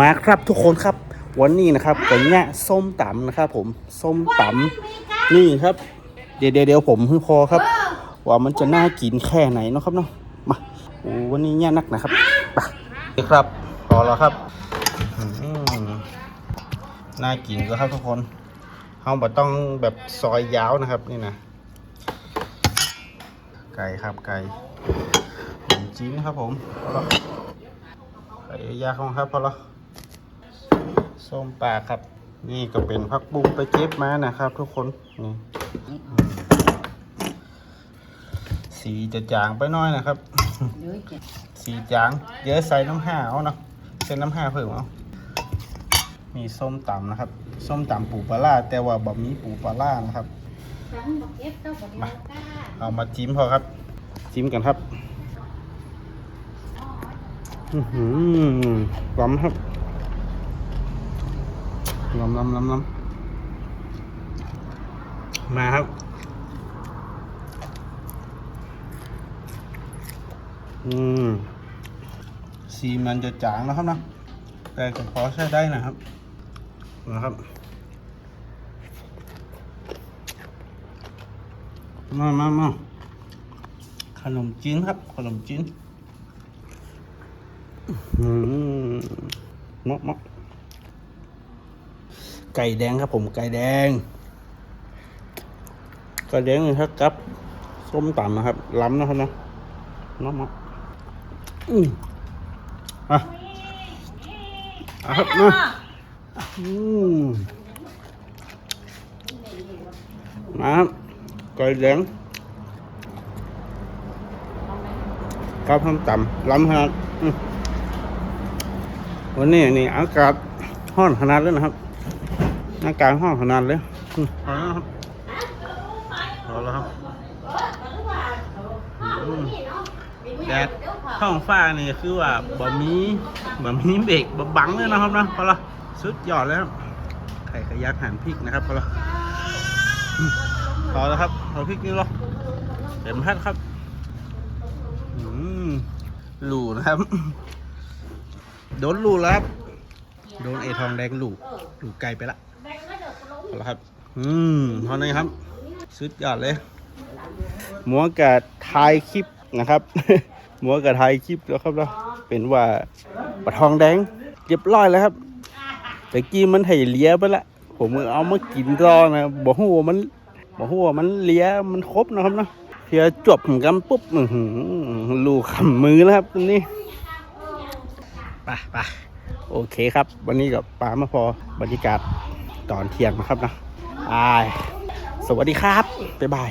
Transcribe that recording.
มาครับทุกคนครับวันนี้นะครับผมเนี่ยส้มตำนะครับผมส้มตำนี่ครับ เดี๋ยวเดี๋ยวผมเพิ่งพอครับ ว่ามันจะน่ากินแค่ไหนเนาะครับเนาะมาโอ้วันนี้เนี่ยนักนะครับไปครับพอแล้วครับน่ากินก็ครับทุกคนเราบ่ต้องแบบซอยยาวนะครับนี่นะไก่ครับไก่ขนมจีนนะครับผมพอแล้วไก่ยาของครับพอแล้ว ส้มปลาครับ นี่ก็เป็นพักบุ้งไปเก็บมานะครับ ทุกคนนี่อืมสีจะจางไปหน้อยนะครับ สีจาง เยอะใส่น้ำห้าเอาเนาะเส้นน้ำห้าเพิ่มเอามีส้มตำนะครับ ส้มตำปูปลาร่าแต่ว่าบะหมี่ปูปลาร่านะครับมาเอามาจิ้มพอครับ จิ้มกันครับ อือหือล้ำครับ ล้ำล้ำล้ำล้ำมาครับ อืม สีมันจะจางนะครับนะ แต่ก็พอใช้ได้นะครับ นะครับมามามาขนมจีนครับ ขนมจีนอืมมอกมอก ไก่แดงครับผมไก่แดงไก่แดงนี่ครับกับส้มตำนะครับ ล้ำนะครับนะน้องมอกอืมอะอะครับมาอืมมาครับไก่แดงกับส้มตำล้ำขนาดอืมวันนี้นี่อากาศห้อนขนาดเลยนะครับ อากาศห้อนขนาดเลยอืมพอแล้วครับพอแล้วครับอืมแดดท้องฟ้านี่คือว่าบ่มีบ่มีเบรกบ่บังเลยนะครับนะพอละสุดยอดแล้วไข่ขยักหั่นพริกนะครับพอละอืมพอแล้วครับเอาพริกนี่หรอเต็มพัดครับอืมหลูนะครับ โดนหลูแล้วครับ โดนไอทองแดงหลูหลูไกลไปละ เอาละครับ อืมเท่านี้ครับ สุดยอดเลย หมวกับทายคลิปนะครับ หมวกับทายคลิปแล้วครับเนาะเป็นว่าปลาทองแดงเรียบร้อยแล้วครับแต่กี้มันไถเลี้ยไปละ ผมเอามากินรอนะบอกหัวมันบอกหัวมันเลี้ยมันครบนะครับเนาะเพียจบกันปุ๊บหือลูกขำมือแล้วครับตรงนี้ไปไปโอเคครับ วันนี้กับปามาพอบรรยากาศ ตอนเที่ยงนะครับนะบาย สวัสดีครับ บ๊ายบาย